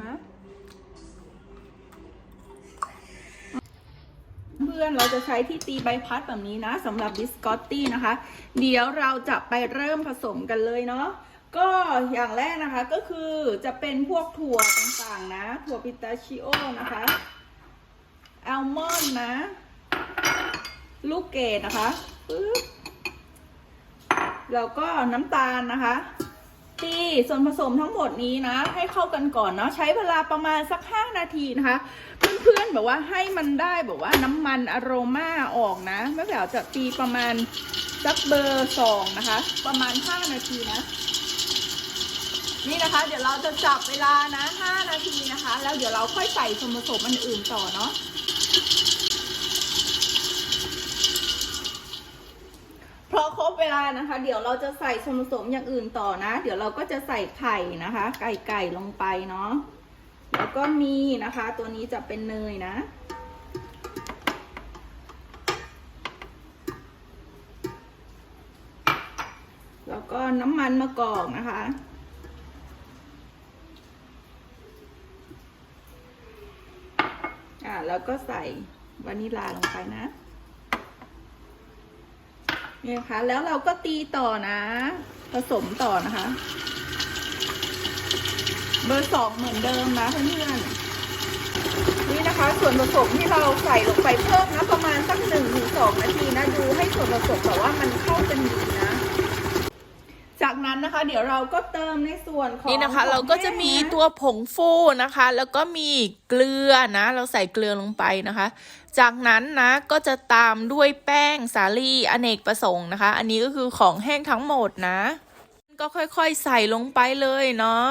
มาเพื่อนเราจะใช้ที่ตีใบพัดแบบนี้นะสำหรับบิสกอตตี้นะคะ เดี๋ยวเราจะไปเริ่มผสมกันเลยเนาะก็อย่างแรกนะคะก็คือจะเป็นพวกถั่วต่างๆนะ ถั่วพิตาชิโอนะคะอัลมอนด์นะ ลูกเกดนะคะปึ๊บแล้วก็น้ำตาลนะคะ ตีส่วนผสมทั้งหมดนี้นะ ให้เข้ากันก่อนเนาะใช้เวลาประมาณสัก 5 นาทีนะคะ เพื่อนๆแบบว่าให้มันได้แบบว่าน้ำมันอโรมาออกนะแม่แบบจะตีประมาณสักเบอร์สองนะคะ ประมาณ 5 นาทีนะนี่นะคะ เดี๋ยวเราจะจับเวลานะ 5 นาทีนะคะ แล้วเดี๋ยวเราค่อยใส่ส่วนผสมอันอื่นต่อเนาะ พอครบเว ลานะคะ เดี๋ยวเราจะใส่ส่วนผสมอย่างอื่นต่อนะ เดี๋ยวเราก็จะใส่ไข่นะคะ ไก่ไก่ลงไปเนาะแล้วก็มีนะคะ ตัวนี้จะเป็นเนยนะ แล้วก็น้ำมันมะกอกนะคะอ่าแล้วก็ใส่วานิลลาลงไปนะ นี่นะคะ แล้วเราก็ตีต่อนะ ผสมต่อนะคะ เบอร์สองเหมือนเดิมนะเพื่อนๆนี่นะคะ ส่วนผสมที่เราใส่ลงไปเพิ่มนะประมาณสักหนึ่งถึงสองนาทีนะดูให้ส่วนผสมแบบว่ามันเข้ากันดีนะ นั้นนะคะ เดี๋ยวเราก็เติมในส่วนของนี่นะคะของเราก็จะมีแห้งนตัวผงฟูนะคะ แล้วก็มีเกลือนะ เราใส่เกลือลงไปนะคะ จากนั้นนะก็จะตามด้วยแป้งสาลี่อเนกประสงค์นะคะ อันนี้ก็คือของแห้งทั้งหมดนะ ก็ค่อยๆใส่ลงไปเลยเนาะ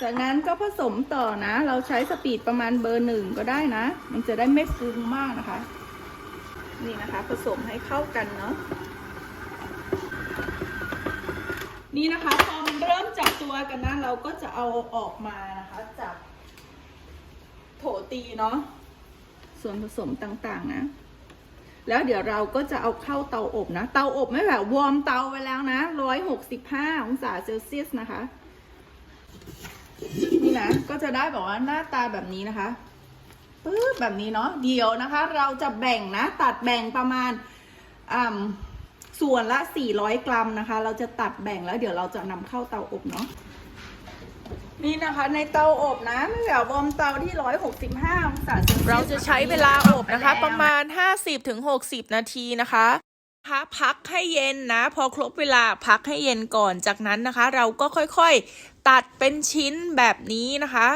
จากนั้นก็ผสมต่อนะ เราใช้สปีดประมาณเบอร์หนึ่งก็ได้นะ มันจะได้ไม่ฟุ้งมากนะคะ นี่นะคะ ผสมให้เข้ากันเนาะนี่นะคะพอมันเริ่มจับตัวกันนะ เราก็จะเอาออกมานะคะจากโถตีเนาะส่วนผสมต่างๆนะ แล้วเดี๋ยวเราก็จะเอาเข้าเตาอบนะ เตาอบไม่แบบวอร์มเตาไว้แล้วนะร้อยหกสิบห้าองศาเซลเซียสนะคะ นี่นะ ก็จะได้แบบว่าหน้าตาแบบนี้นะคะปึ๊บแบบนี้เนาะเดี๋ยวนะคะ เราจะแบ่งนะ ตัดแบ่งประมาณอ่าส่วนละ 400 กรัมนะคะ เราจะตัดแบ่งแล้วเดี๋ยวเราจะนำเข้าเตาอบเนาะนี่นะคะในเตาอบนะไม่แบบวอร์มเตาที่ 165องศาเซลเซียสเราจะใช้เวลาอบนะคะ ประมาณ 50-60 นาทีนะคะนะคะพักให้เย็นนะ พอครบเวลาพักให้เย็นก่อนจากนั้นนะคะ เราก็ค่อยๆ ตัดเป็นชิ้นแบบนี้นะคะ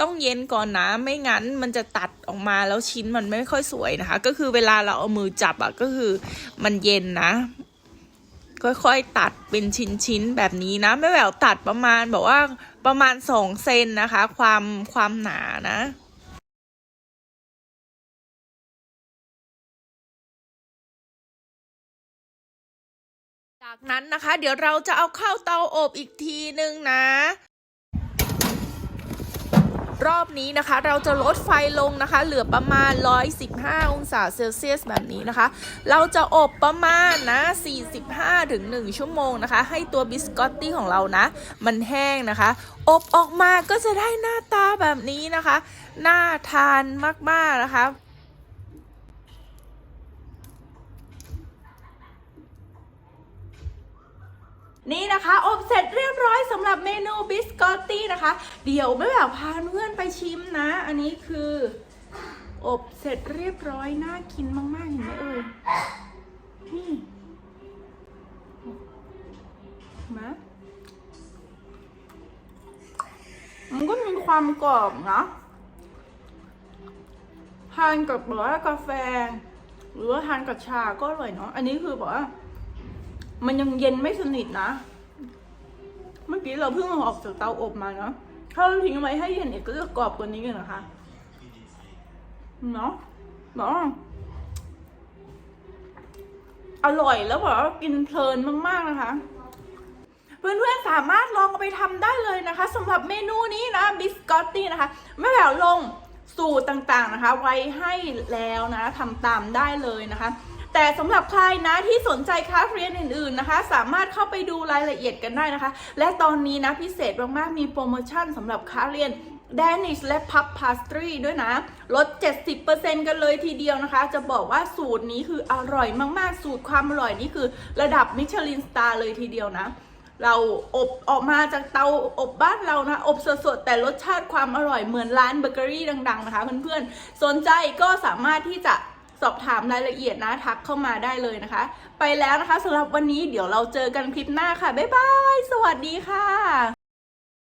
ต้องเย็นก่อนนะไม่งั้นมันจะตัดออกมาแล้วชิ้นมันไม่ค่อยสวยนะคะ ก็คือเวลาเราเอามือจับอะก็คือมันเย็นนะ ค่อยๆตัดเป็นชิ้นๆแบบนี้นะไม่แววตัดประมาณบอกว่าประมาณสองเซนนะคะ ความความหนานะ จากนั้นนะคะ เดี๋ยวเราจะเอาเข้าเตาอบอีกทีหนึ่งนะ รอบนี้นะคะเราจะลดไฟลงนะคะ เหลือประมาณ 115 องศาเซลเซียสแบบนี้นะคะ เราจะอบประมาณนะ 45ถึง1ชั่วโมงนะคะ ให้ตัวบิสกอตตี้ของเรานะ มันแห้งนะคะ อบออกมาก็จะได้หน้าตาแบบนี้นะคะ น่าทานมากๆนะคะ นี่นะคะ อบเสร็จเรียบร้อยสำหรับเมนูบิสกอตตี้นะคะ เดี๋ยวไม่แบบพาเพื่อนไปชิมนะ อันนี้คือ อบเสร็จเรียบร้อยน่ากินมากๆเห็นไหมเอ่ยนี่มามันก็มีความกรอบนะทานกับแบบว่ากาแฟ หรือว่าทานกับชาก็อร่อยเนาะอันนี้คือแบบว่า มันยังเย็นไม่สนิทนะ เมื่อกี้เราเพิ่งออกจากเตาอบมาเนาะถ้าเราทิ้งไว้ให้เย็นอีกก็จะกรอบกว่านี้กันนะคะเนาะเนาะอร่อยแล้วแบบว่ากินเพลินมาก ๆ นะคะ เพื่อนๆสามารถลองไปทำได้เลยนะคะสำหรับเมนูนี้นะบิสกอตตี้นะคะไม่แบบลงสูตรต่างๆนะคะ ไว้ให้แล้วนะทำตามได้เลยนะคะ แต่สำหรับใครนะที่สนใจคลาสเรียนอื่นๆนะคะ สามารถเข้าไปดูรายละเอียดกันได้นะคะ และตอนนี้นะพิเศษมากๆมีโปรโมชั่นสำหรับคลาสเรียน Danish และ Pub Pastry ด้วยนะ ลด 70%กันเลยทีเดียวนะคะ จะบอกว่าสูตรนี้คืออร่อยมากๆ สูตรความอร่อยนี่คือระดับมิชลินสตาร์เลยทีเดียวนะ เราอบออกมาจากเตาอบบ้านเรานะ อบสดๆ แต่รสชาติความอร่อยเหมือนร้านเบเกอรี่ดัง ๆ นะคะเพื่อนๆ สนใจก็สามารถที่จะ สอบถามรายละเอียดนะทักเข้ามาได้เลยนะคะ ไปแล้วนะคะสำหรับวันนี้เดี๋ยวเราเจอกันคลิปหน้าค่ะ บ๊ายบาย สวัสดีค่ะ